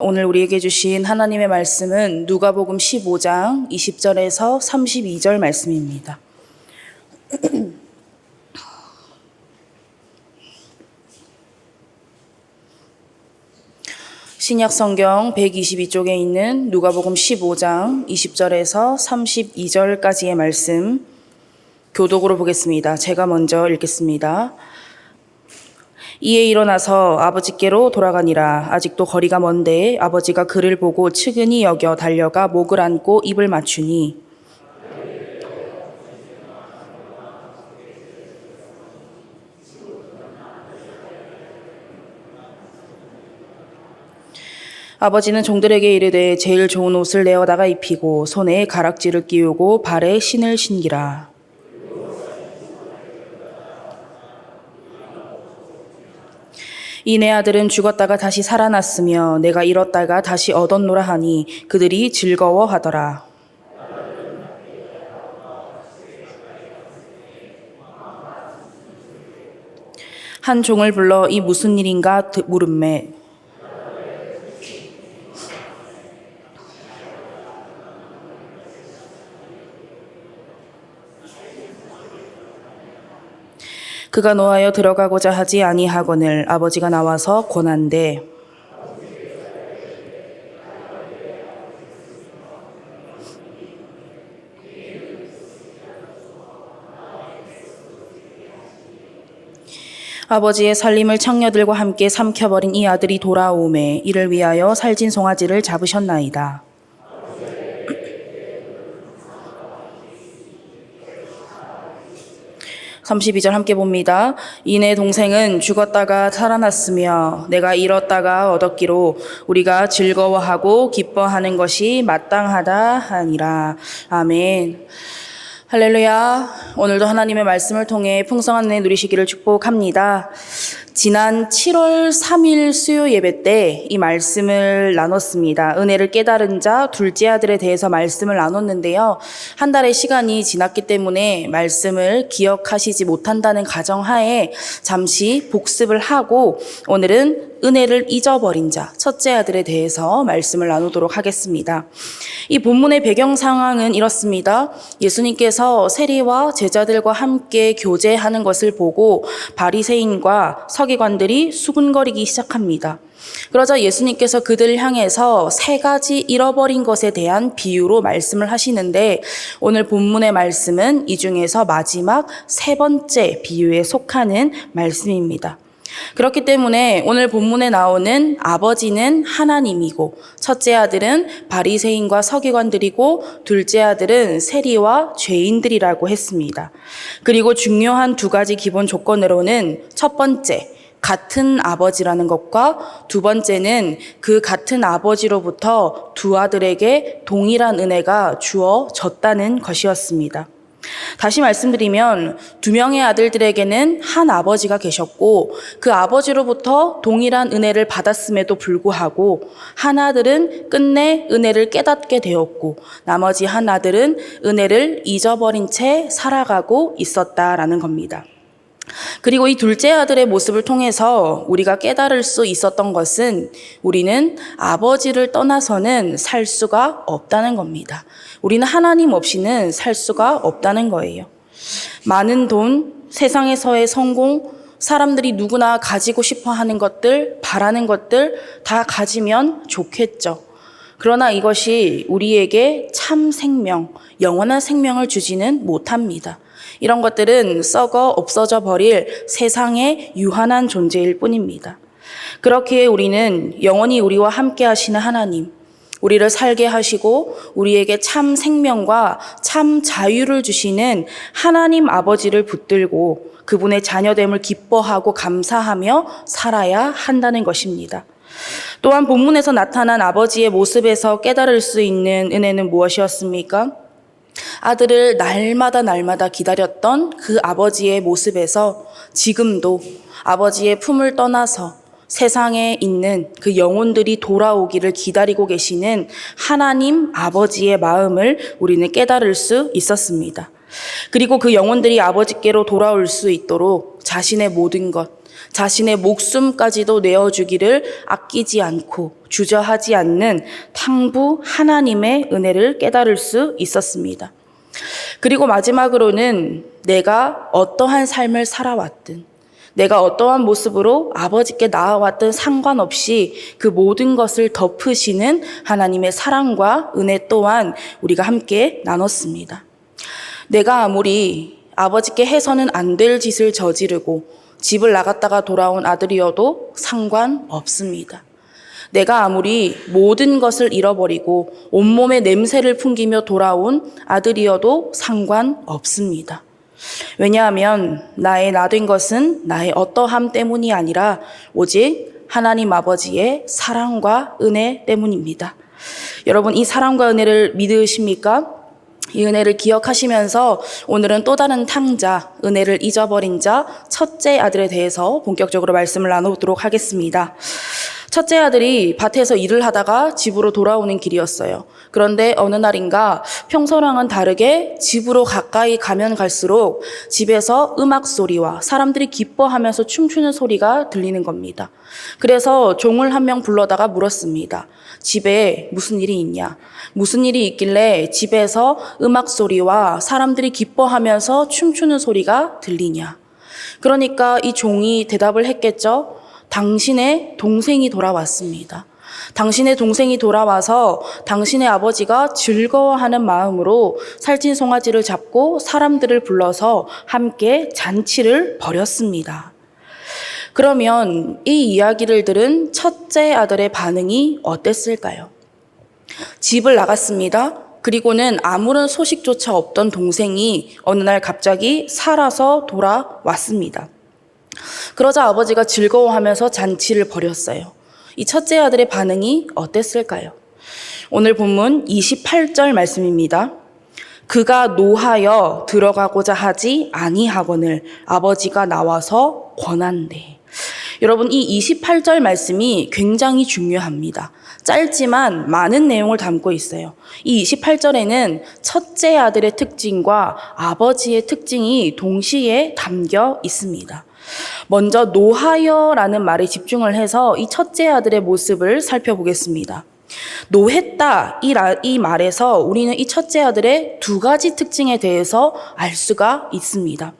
오늘 우리에게 주신 하나님의 말씀은 누가복음 15장 20절에서 32절 말씀입니다. 신약 성경 122쪽에 있는 누가복음 15장 20절에서 32절까지의 말씀 교독으로 보겠습니다. 제가 먼저 읽겠습니다. 이에 일어나서 아버지께로 돌아가니라. 아직도 거리가 먼데 아버지가 그를 보고 측은히 여겨 달려가 목을 안고 입을 맞추니 아버지는 종들에게 이르되 제일 좋은 옷을 내어다가 입히고 손에 가락지를 끼우고 발에 신을 신기라 이 내 아들은 죽었다가 다시 살아났으며 내가 잃었다가 다시 얻었노라 하니 그들이 즐거워하더라. 한 종을 불러 이 무슨 일인가 드- 물음매 그가 노하여 들어가고자 하지 아니하거늘 아버지가 나와서 권한대 아버지의 살림을 청녀들과 함께 삼켜버린 이 아들이 돌아오매 이를 위하여 살진 송아지를 잡으셨나이다. 32절 함께 봅니다. 이내 동생은 죽었다가 살아났으며 내가 잃었다가 얻었기로 우리가 즐거워하고 기뻐하는 것이 마땅하다 하니라. 아멘. 할렐루야. 오늘도 하나님의 말씀을 통해 풍성한 은혜 누리시기를 축복합니다. 지난 7월 3일 수요 예배 때 이 말씀을 나눴습니다. 은혜를 깨달은 자 둘째 아들에 대해서 말씀을 나눴는데요. 한 달의 시간이 지났기 때문에 말씀을 기억하시지 못한다는 가정하에 잠시 복습을 하고 오늘은 은혜를 잊어버린 자 첫째 아들에 대해서 말씀을 나누도록 하겠습니다. 이 본문의 배경 상황은 이렇습니다. 예수님께서 세리와 제자들과 함께 교제하는 것을 보고 바리새인과 서기관들이 수군거리기 시작합니다. 그러자 예수님께서 그들을 향해서 세 가지 잃어버린 것에 대한 비유로 말씀을 하시는데 오늘 본문의 말씀은 이 중에서 마지막 세 번째 비유에 속하는 말씀입니다. 그렇기 때문에 오늘 본문에 나오는 아버지는 하나님이고 첫째 아들은 바리새인과 서기관들이고 둘째 아들은 세리와 죄인들이라고 했습니다. 그리고 중요한 두 가지 기본 조건으로는 첫 번째 같은 아버지라는 것과 두 번째는 그 같은 아버지로부터 두 아들에게 동일한 은혜가 주어졌다는 것이었습니다. 다시 말씀드리면 두 명의 아들들에게는 한 아버지가 계셨고 그 아버지로부터 동일한 은혜를 받았음에도 불구하고 한 아들은 끝내 은혜를 깨닫게 되었고 나머지 한 아들은 은혜를 잊어버린 채 살아가고 있었다라는 겁니다. 그리고 이 둘째 아들의 모습을 통해서 우리가 깨달을 수 있었던 것은 우리는 아버지를 떠나서는 살 수가 없다는 겁니다. 우리는 하나님 없이는 살 수가 없다는 거예요. 많은 돈, 세상에서의 성공, 사람들이 누구나 가지고 싶어 하는 것들, 바라는 것들 다 가지면 좋겠죠. 그러나 이것이 우리에게 참 생명, 영원한 생명을 주지는 못합니다. 이런 것들은 썩어 없어져 버릴 세상의 유한한 존재일 뿐입니다. 그렇기에 우리는 영원히 우리와 함께 하시는 하나님, 우리를 살게 하시고 우리에게 참 생명과 참 자유를 주시는 하나님 아버지를 붙들고 그분의 자녀됨을 기뻐하고 감사하며 살아야 한다는 것입니다. 또한 본문에서 나타난 아버지의 모습에서 깨달을 수 있는 은혜는 무엇이었습니까? 아들을 날마다 날마다 기다렸던 그 아버지의 모습에서 지금도 아버지의 품을 떠나서 세상에 있는 그 영혼들이 돌아오기를 기다리고 계시는 하나님 아버지의 마음을 우리는 깨달을 수 있었습니다. 그리고 그 영혼들이 아버지께로 돌아올 수 있도록 자신의 모든 것, 자신의 목숨까지도 내어주기를 아끼지 않고 주저하지 않는 탕부 하나님의 은혜를 깨달을 수 있었습니다. 그리고 마지막으로는 내가 어떠한 삶을 살아왔든 내가 어떠한 모습으로 아버지께 나아왔든 상관없이 그 모든 것을 덮으시는 하나님의 사랑과 은혜 또한 우리가 함께 나눴습니다. 내가 아무리 아버지께 해서는 안 될 짓을 저지르고 집을 나갔다가 돌아온 아들이어도 상관없습니다. 내가 아무리 모든 것을 잃어버리고 온몸에 냄새를 풍기며 돌아온 아들이어도 상관없습니다. 왜냐하면 나의 나된 것은 나의 어떠함 때문이 아니라 오직 하나님 아버지의 사랑과 은혜 때문입니다. 여러분, 이 사랑과 은혜를 믿으십니까? 이 은혜를 기억하시면서 오늘은 또 다른 탕자, 은혜를 잊어버린 자, 첫째 아들에 대해서 본격적으로 말씀을 나누도록 하겠습니다. 첫째 아들이 밭에서 일을 하다가 집으로 돌아오는 길이었어요. 그런데 어느 날인가 평소랑은 다르게 집으로 가까이 가면 갈수록 집에서 음악 소리와 사람들이 기뻐하면서 춤추는 소리가 들리는 겁니다. 그래서 종을 한 명 불러다가 물었습니다. 집에 무슨 일이 있냐? 무슨 일이 있길래 집에서 음악 소리와 사람들이 기뻐하면서 춤추는 소리가 들리냐? 그러니까 이 종이 대답을 했겠죠. 당신의 동생이 돌아왔습니다. 당신의 동생이 돌아와서 당신의 아버지가 즐거워하는 마음으로 살찐 송아지를 잡고 사람들을 불러서 함께 잔치를 벌였습니다. 그러면 이 이야기를 들은 첫째 아들의 반응이 어땠을까요? 집을 나갔습니다. 그리고는 아무런 소식조차 없던 동생이 어느 날 갑자기 살아서 돌아왔습니다. 그러자 아버지가 즐거워하면서 잔치를 벌였어요. 이 첫째 아들의 반응이 어땠을까요? 오늘 본문 28절 말씀입니다. 그가 노하여 들어가고자 하지 아니하거늘 아버지가 나와서 권한대. 여러분 이 28절 말씀이 굉장히 중요합니다. 짧지만 많은 내용을 담고 있어요. 이 28절에는 첫째 아들의 특징과 아버지의 특징이 동시에 담겨 있습니다. 먼저 노하여라는 말에 집중을 해서 이 첫째 아들의 모습을 살펴보겠습니다. 노했다 이, 이 말에서 우리는 이 첫째 아들의 두 가지 특징에 대해서 알 수가 있습니다.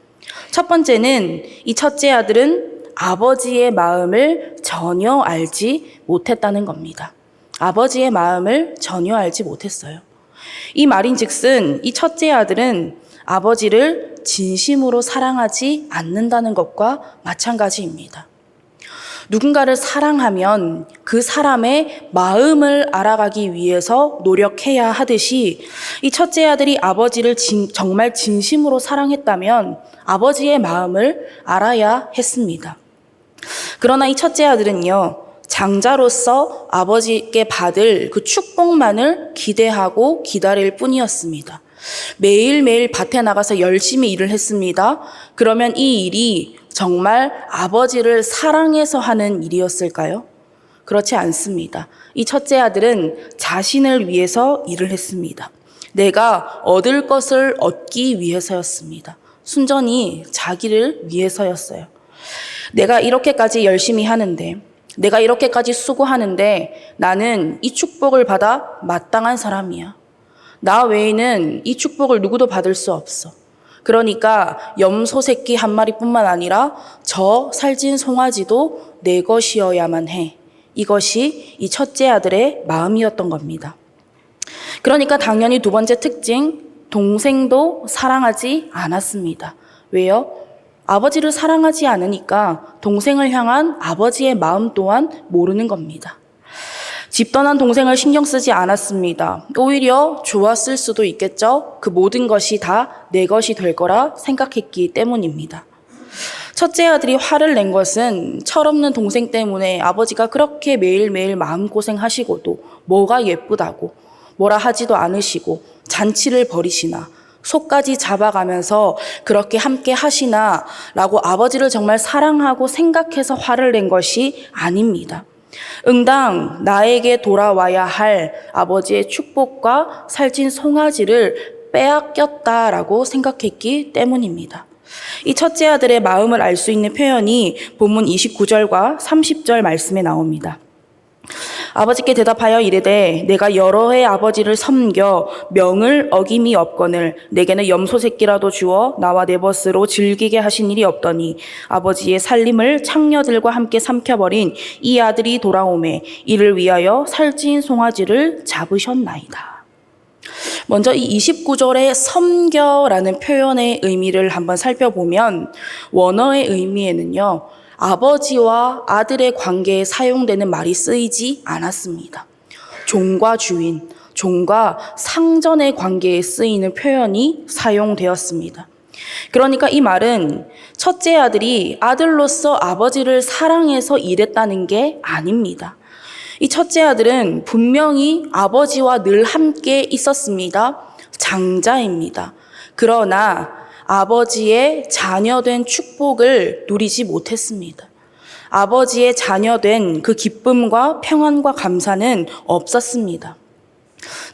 첫 번째는 이 첫째 아들은 아버지의 마음을 전혀 알지 못했다는 겁니다. 아버지의 마음을 전혀 알지 못했어요. 이 말인 즉슨 이 첫째 아들은 아버지를 진심으로 사랑하지 않는다는 것과 마찬가지입니다. 누군가를 사랑하면 그 사람의 마음을 알아가기 위해서 노력해야 하듯이 이 첫째 아들이 아버지를 진, 정말 진심으로 사랑했다면 아버지의 마음을 알아야 했습니다. 그러나 이 첫째 아들은요, 장자로서 아버지께 받을 그 축복만을 기대하고 기다릴 뿐이었습니다. 매일매일 밭에 나가서 열심히 일을 했습니다. 그러면 이 일이 정말 아버지를 사랑해서 하는 일이었을까요? 그렇지 않습니다. 이 첫째 아들은 자신을 위해서 일을 했습니다. 내가 얻을 것을 얻기 위해서였습니다. 순전히 자기를 위해서였어요. 내가 이렇게까지 열심히 하는데, 내가 이렇게까지 수고하는데 나는 이 축복을 받아 마땅한 사람이야. 나 외에는 이 축복을 누구도 받을 수 없어. 그러니까 염소 새끼 한 마리뿐만 아니라 저 살찐 송아지도 내 것이어야만 해. 이것이 이 첫째 아들의 마음이었던 겁니다. 그러니까 당연히 두 번째 특징, 동생도 사랑하지 않았습니다. 왜요? 아버지를 사랑하지 않으니까 동생을 향한 아버지의 마음 또한 모르는 겁니다. 집 떠난 동생을 신경 쓰지 않았습니다. 오히려 좋았을 수도 있겠죠. 그 모든 것이 다 내 것이 될 거라 생각했기 때문입니다. 첫째 아들이 화를 낸 것은 철없는 동생 때문에 아버지가 그렇게 매일매일 마음고생하시고도 뭐가 예쁘다고 뭐라 하지도 않으시고 잔치를 벌이시나 속까지 잡아가면서 그렇게 함께 하시나 라고 아버지를 정말 사랑하고 생각해서 화를 낸 것이 아닙니다. 응당 나에게 돌아와야 할 아버지의 축복과 살찐 송아지를 빼앗겼다라고 생각했기 때문입니다. 이 첫째 아들의 마음을 알 수 있는 표현이 본문 29절과 30절 말씀에 나옵니다. 아버지께 대답하여 이르되 내가 여러 해 아버지를 섬겨 명을 어김이 없거늘 내게는 염소 새끼라도 주어 나와 내 벗으로 즐기게 하신 일이 없더니 아버지의 살림을 창녀들과 함께 삼켜버린 이 아들이 돌아오매 이를 위하여 살찐 송아지를 잡으셨나이다. 먼저 이 29절의 섬겨라는 표현의 의미를 한번 살펴보면 원어의 의미에는요. 아버지와 아들의 관계에 사용되는 말이 쓰이지 않았습니다. 종과 주인, 종과 상전의 관계에 쓰이는 표현이 사용되었습니다. 그러니까 이 말은 첫째 아들이 아들로서 아버지를 사랑해서 일했다는 게 아닙니다. 이 첫째 아들은 분명히 아버지와 늘 함께 있었습니다. 장자입니다. 그러나 아버지의 자녀된 축복을 누리지 못했습니다. 아버지의 자녀된 그 기쁨과 평안과 감사는 없었습니다.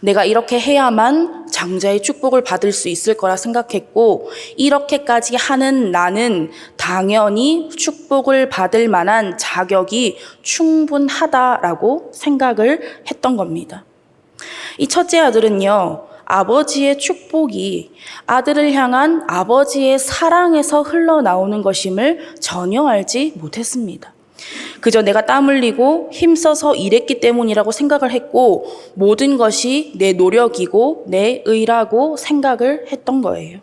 내가 이렇게 해야만 장자의 축복을 받을 수 있을 거라 생각했고, 이렇게까지 하는 나는 당연히 축복을 받을 만한 자격이 충분하다라고 생각을 했던 겁니다. 이 첫째 아들은요, 아버지의 축복이 아들을 향한 아버지의 사랑에서 흘러나오는 것임을 전혀 알지 못했습니다. 그저 내가 땀 흘리고 힘써서 일했기 때문이라고 생각을 했고 모든 것이 내 노력이고 내 의라고 생각을 했던 거예요.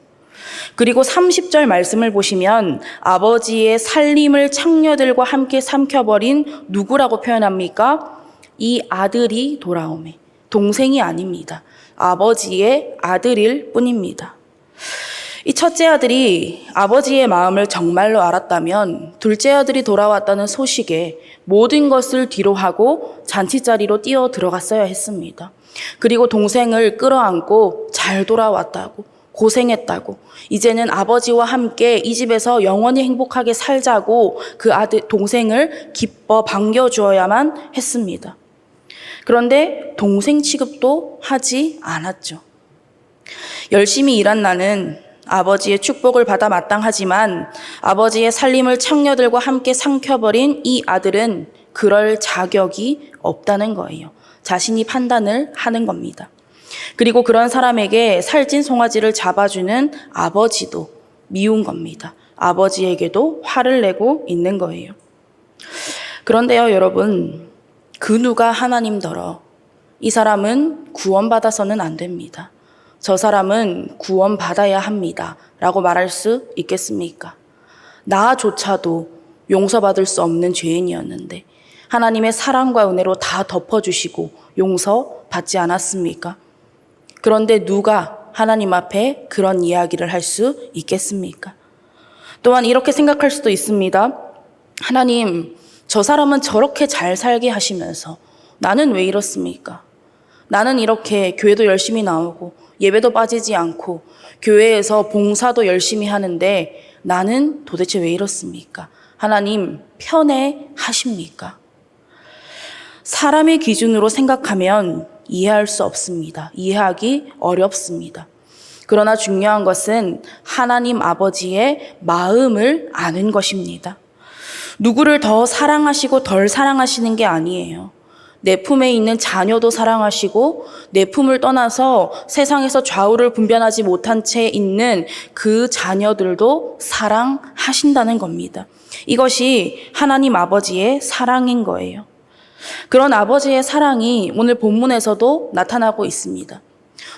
그리고 30절 말씀을 보시면 아버지의 살림을 창녀들과 함께 삼켜버린 누구라고 표현합니까? 이 아들이 돌아오매. 동생이 아닙니다. 아버지의 아들일 뿐입니다. 이 첫째 아들이 아버지의 마음을 정말로 알았다면 둘째 아들이 돌아왔다는 소식에 모든 것을 뒤로 하고 잔치자리로 뛰어 들어갔어야 했습니다. 그리고 동생을 끌어안고 잘 돌아왔다고 고생했다고 이제는 아버지와 함께 이 집에서 영원히 행복하게 살자고 그 아들 동생을 기뻐 반겨 주어야만 했습니다. 그런데 동생 취급도 하지 않았죠. 열심히 일한 나는 아버지의 축복을 받아 마땅하지만 아버지의 살림을 창녀들과 함께 삼켜버린 이 아들은 그럴 자격이 없다는 거예요. 자신이 판단을 하는 겁니다. 그리고 그런 사람에게 살찐 송아지를 잡아주는 아버지도 미운 겁니다. 아버지에게도 화를 내고 있는 거예요. 그런데요, 여러분, 그 누가 하나님더러 이 사람은 구원받아서는 안 됩니다. 저 사람은 구원받아야 합니다. 라고 말할 수 있겠습니까? 나조차도 용서받을 수 없는 죄인이었는데 하나님의 사랑과 은혜로 다 덮어주시고 용서받지 않았습니까? 그런데 누가 하나님 앞에 그런 이야기를 할 수 있겠습니까? 또한 이렇게 생각할 수도 있습니다. 하나님, 저 사람은 저렇게 잘 살게 하시면서 나는 왜 이렇습니까? 나는 이렇게 교회도 열심히 나오고 예배도 빠지지 않고 교회에서 봉사도 열심히 하는데 나는 도대체 왜 이렇습니까? 하나님 편해 하십니까? 사람의 기준으로 생각하면 이해할 수 없습니다. 이해하기 어렵습니다. 그러나 중요한 것은 하나님 아버지의 마음을 아는 것입니다. 누구를 더 사랑하시고 덜 사랑하시는 게 아니에요. 내 품에 있는 자녀도 사랑하시고 내 품을 떠나서 세상에서 좌우를 분별하지 못한 채 있는 그 자녀들도 사랑하신다는 겁니다. 이것이 하나님 아버지의 사랑인 거예요. 그런 아버지의 사랑이 오늘 본문에서도 나타나고 있습니다.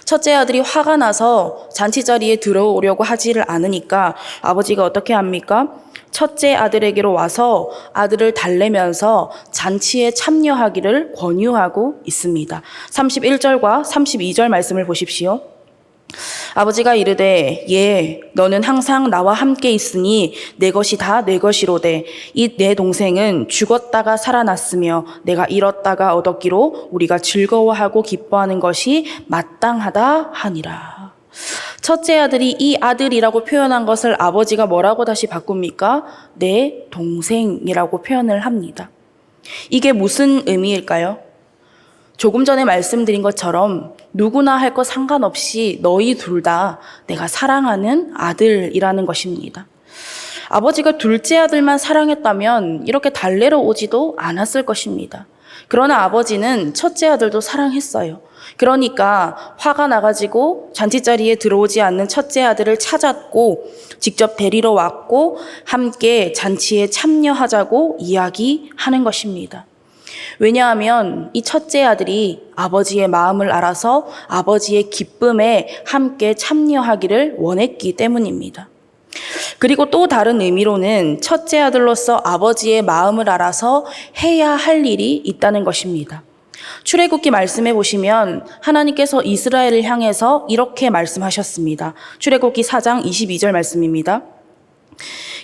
첫째 아들이 화가 나서 잔치 자리에 들어오려고 하지를 않으니까 아버지가 어떻게 합니까? 첫째 아들에게로 와서 아들을 달래면서 잔치에 참여하기를 권유하고 있습니다. 31절과 32절 말씀을 보십시오. 아버지가 이르되 예 너는 항상 나와 함께 있으니 내 것이 다 내 것이로되 이 내 동생은 죽었다가 살아났으며 내가 잃었다가 얻었기로 우리가 즐거워하고 기뻐하는 것이 마땅하다 하니라. 첫째 아들이 이 아들이라고 표현한 것을 아버지가 뭐라고 다시 바꿉니까? 내 동생이라고 표현을 합니다. 이게 무슨 의미일까요? 조금 전에 말씀드린 것처럼 누구나 할 것 상관없이 너희 둘 다 내가 사랑하는 아들이라는 것입니다. 아버지가 둘째 아들만 사랑했다면 이렇게 달래러 오지도 않았을 것입니다. 그러나 아버지는 첫째 아들도 사랑했어요. 그러니까 화가 나가지고 잔치자리에 들어오지 않는 첫째 아들을 찾았고 직접 데리러 왔고 함께 잔치에 참여하자고 이야기하는 것입니다. 왜냐하면 이 첫째 아들이 아버지의 마음을 알아서 아버지의 기쁨에 함께 참여하기를 원했기 때문입니다. 그리고 또 다른 의미로는 첫째 아들로서 아버지의 마음을 알아서 해야 할 일이 있다는 것입니다. 출애굽기 말씀해 보시면 하나님께서 이스라엘을 향해서 이렇게 말씀하셨습니다. 출애굽기 4장 22절 말씀입니다.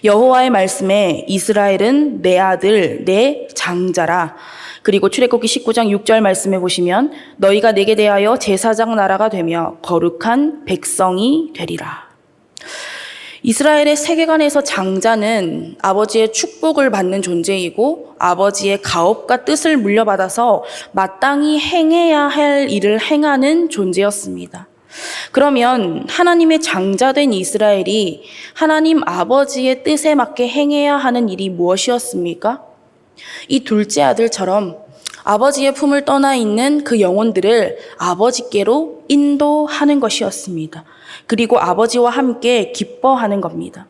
여호와의 말씀에 이스라엘은 내 아들 내 장자라. 그리고 출애굽기 19장 6절 말씀해 보시면 너희가 내게 대하여 제사장 나라가 되며 거룩한 백성이 되리라. 이스라엘의 세계관에서 장자는 아버지의 축복을 받는 존재이고 아버지의 가업과 뜻을 물려받아서 마땅히 행해야 할 일을 행하는 존재였습니다. 그러면 하나님의 장자된 이스라엘이 하나님 아버지의 뜻에 맞게 행해야 하는 일이 무엇이었습니까? 이 둘째 아들처럼 아버지의 품을 떠나 있는 그 영혼들을 아버지께로 인도하는 것이었습니다. 그리고 아버지와 함께 기뻐하는 겁니다.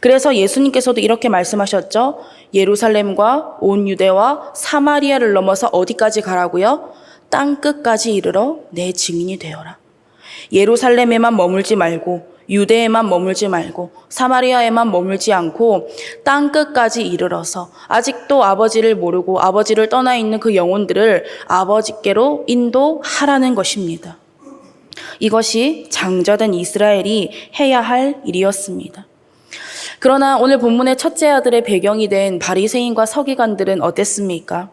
그래서 예수님께서도 이렇게 말씀하셨죠. 예루살렘과 온 유대와 사마리아를 넘어서 어디까지 가라고요? 땅 끝까지 이르러 내 증인이 되어라. 예루살렘에만 머물지 말고 유대에만 머물지 말고 사마리아에만 머물지 않고 땅 끝까지 이르러서 아직도 아버지를 모르고 아버지를 떠나 있는 그 영혼들을 아버지께로 인도하라는 것입니다. 이것이 장자된 이스라엘이 해야 할 일이었습니다. 그러나 오늘 본문의 첫째 아들의 배경이 된 바리새인과 서기관들은 어땠습니까?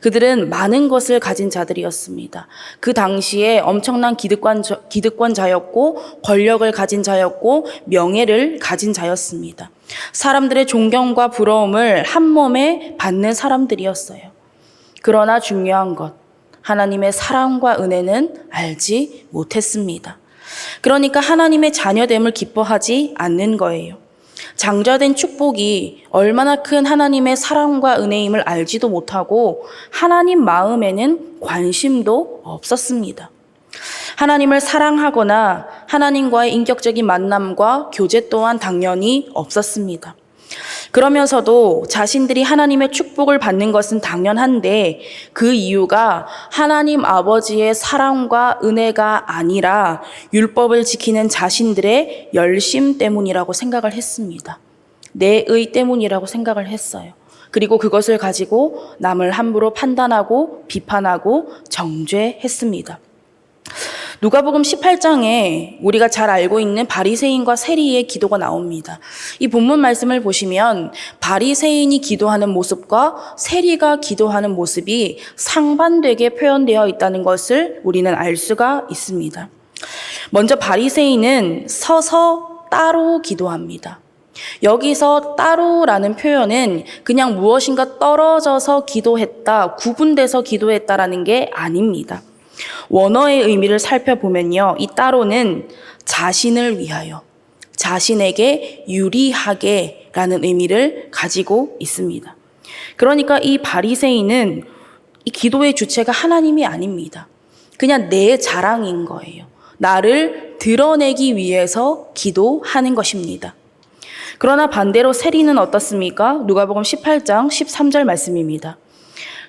그들은 많은 것을 가진 자들이었습니다. 그 당시에 엄청난 기득권, 기득권 자였고 권력을 가진 자였고 명예를 가진 자였습니다. 사람들의 존경과 부러움을 한 몸에 받는 사람들이었어요. 그러나 중요한 것, 하나님의 사랑과 은혜는 알지 못했습니다. 그러니까 하나님의 자녀됨을 기뻐하지 않는 거예요. 장자된 축복이 얼마나 큰 하나님의 사랑과 은혜임을 알지도 못하고 하나님 마음에는 관심도 없었습니다. 하나님을 사랑하거나 하나님과의 인격적인 만남과 교제 또한 당연히 없었습니다. 그러면서도 자신들이 하나님의 축복을 받는 것은 당연한데 그 이유가 하나님 아버지의 사랑과 은혜가 아니라 율법을 지키는 자신들의 열심 때문이라고 생각을 했습니다. 내 의 때문이라고 생각을 했어요. 그리고 그것을 가지고 남을 함부로 판단하고 비판하고 정죄했습니다. 누가복음 18장에 우리가 잘 알고 있는 바리새인과 세리의 기도가 나옵니다. 이 본문 말씀을 보시면 바리새인이 기도하는 모습과 세리가 기도하는 모습이 상반되게 표현되어 있다는 것을 우리는 알 수가 있습니다. 먼저 바리새인은 서서 따로 기도합니다. 여기서 따로라는 표현은 그냥 무엇인가 떨어져서 기도했다, 구분돼서 기도했다라는 게 아닙니다. 원어의 의미를 살펴보면요. 이 따로는 자신을 위하여, 자신에게 유리하게 라는 의미를 가지고 있습니다. 그러니까 이 바리새인은 이 기도의 주체가 하나님이 아닙니다. 그냥 내 자랑인 거예요. 나를 드러내기 위해서 기도하는 것입니다. 그러나 반대로 세리는 어떻습니까? 누가복음 18장 13절 말씀입니다.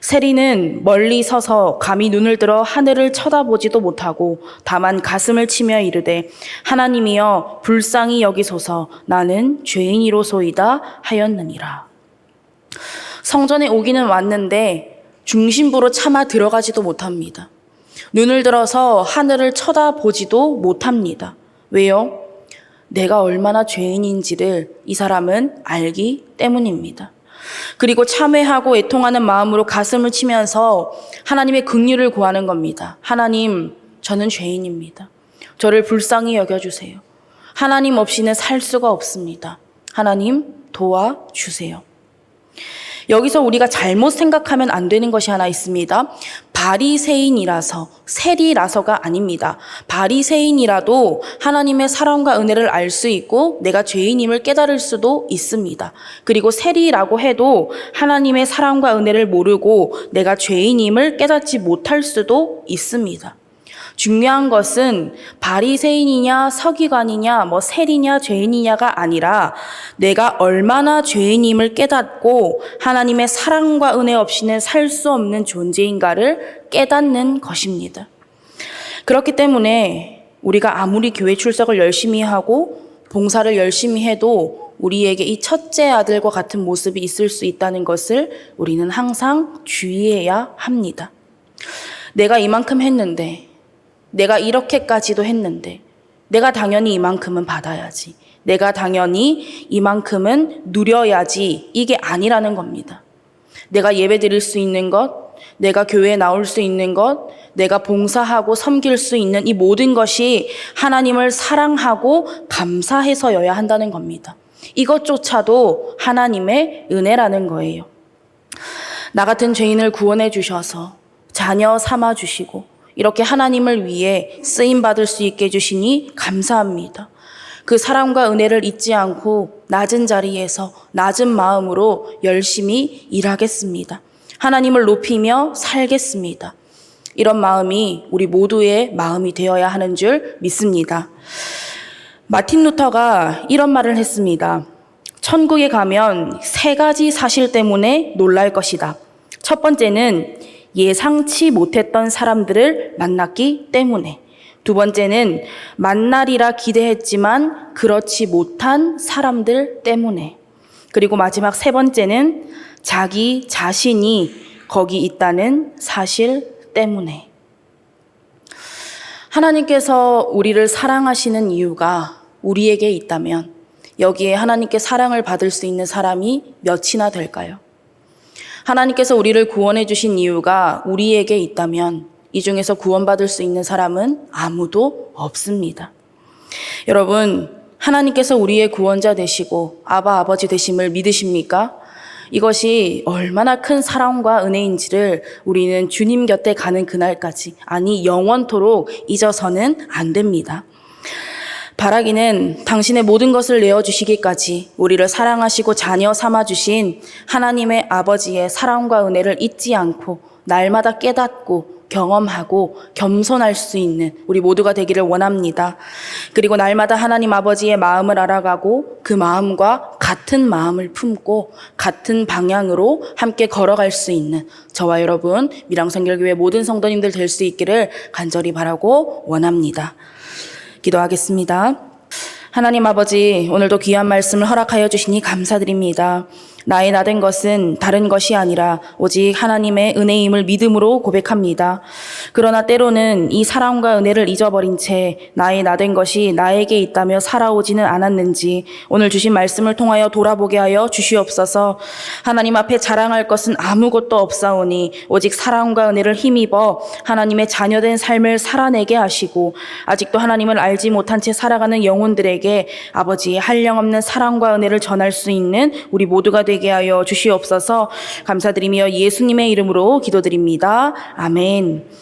세리는 멀리 서서 감히 눈을 들어 하늘을 쳐다보지도 못하고 다만 가슴을 치며 이르되 하나님이여 불쌍히 여기소서 나는 죄인이로소이다 하였느니라. 성전에 오기는 왔는데 중심부로 차마 들어가지도 못합니다. 눈을 들어서 하늘을 쳐다보지도 못합니다. 왜요? 내가 얼마나 죄인인지를 이 사람은 알기 때문입니다. 그리고 참회하고 애통하는 마음으로 가슴을 치면서 하나님의 긍휼을 구하는 겁니다. 하나님, 저는 죄인입니다. 저를 불쌍히 여겨주세요. 하나님 없이는 살 수가 없습니다. 하나님 도와주세요. 여기서 우리가 잘못 생각하면 안 되는 것이 하나 있습니다. 바리새인이라서 세리라서가 아닙니다. 바리새인이라도 하나님의 사랑과 은혜를 알 수 있고 내가 죄인임을 깨달을 수도 있습니다. 그리고 세리라고 해도 하나님의 사랑과 은혜를 모르고 내가 죄인임을 깨닫지 못할 수도 있습니다. 중요한 것은 바리새인이냐 서기관이냐 뭐 세리냐 죄인이냐가 아니라 내가 얼마나 죄인임을 깨닫고 하나님의 사랑과 은혜 없이는 살 수 없는 존재인가를 깨닫는 것입니다. 그렇기 때문에 우리가 아무리 교회 출석을 열심히 하고 봉사를 열심히 해도 우리에게 이 첫째 아들과 같은 모습이 있을 수 있다는 것을 우리는 항상 주의해야 합니다. 내가 이만큼 했는데 내가 이렇게까지도 했는데 내가 당연히 이만큼은 받아야지. 내가 당연히 이만큼은 누려야지. 이게 아니라는 겁니다. 내가 예배 드릴 수 있는 것, 내가 교회에 나올 수 있는 것, 내가 봉사하고 섬길 수 있는 이 모든 것이 하나님을 사랑하고 감사해서여야 한다는 겁니다. 이것조차도 하나님의 은혜라는 거예요. 나 같은 죄인을 구원해 주셔서 자녀 삼아 주시고 이렇게 하나님을 위해 쓰임 받을 수 있게 해주시니 감사합니다. 그 사랑과 은혜를 잊지 않고 낮은 자리에서 낮은 마음으로 열심히 일하겠습니다. 하나님을 높이며 살겠습니다. 이런 마음이 우리 모두의 마음이 되어야 하는 줄 믿습니다. 마틴 루터가 이런 말을 했습니다. 천국에 가면 세 가지 사실 때문에 놀랄 것이다. 첫 번째는 예상치 못했던 사람들을 만났기 때문에. 두 번째는 만날이라 기대했지만 그렇지 못한 사람들 때문에. 그리고 마지막 세 번째는 자기 자신이 거기 있다는 사실 때문에. 하나님께서 우리를 사랑하시는 이유가 우리에게 있다면 여기에 하나님께 사랑을 받을 수 있는 사람이 몇이나 될까요? 하나님께서 우리를 구원해 주신 이유가 우리에게 있다면 이 중에서 구원받을 수 있는 사람은 아무도 없습니다. 여러분, 하나님께서 우리의 구원자 되시고 아바 아버지 되심을 믿으십니까? 이것이 얼마나 큰 사랑과 은혜인지를 우리는 주님 곁에 가는 그날까지, 아니, 영원토록 잊어서는 안 됩니다. 바라기는 당신의 모든 것을 내어주시기까지 우리를 사랑하시고 자녀 삼아주신 하나님의 아버지의 사랑과 은혜를 잊지 않고 날마다 깨닫고 경험하고 겸손할 수 있는 우리 모두가 되기를 원합니다. 그리고 날마다 하나님 아버지의 마음을 알아가고 그 마음과 같은 마음을 품고 같은 방향으로 함께 걸어갈 수 있는 저와 여러분 미랑성결교회 모든 성도님들 될 수 있기를 간절히 바라고 원합니다. 기도하겠습니다. 하나님 아버지, 오늘도 귀한 말씀을 허락하여 주시니 감사드립니다. 나의 나된 것은 다른 것이 아니라 오직 하나님의 은혜임을 믿음으로 고백합니다. 그러나 때로는 이 사랑과 은혜를 잊어버린 채 나의 나된 것이 나에게 있다며 살아오지는 않았는지 오늘 주신 말씀을 통하여 돌아보게 하여 주시옵소서 하나님 앞에 자랑할 것은 아무것도 없사오니 오직 사랑과 은혜를 힘입어 하나님의 자녀된 삶을 살아내게 하시고 아직도 하나님을 알지 못한 채 살아가는 영혼들에게 아버지의 한량없는 사랑과 은혜를 전할 수 있는 우리 모두가 되게 하여 주시옵소서 감사드리며 예수님의 이름으로 기도드립니다. 아멘.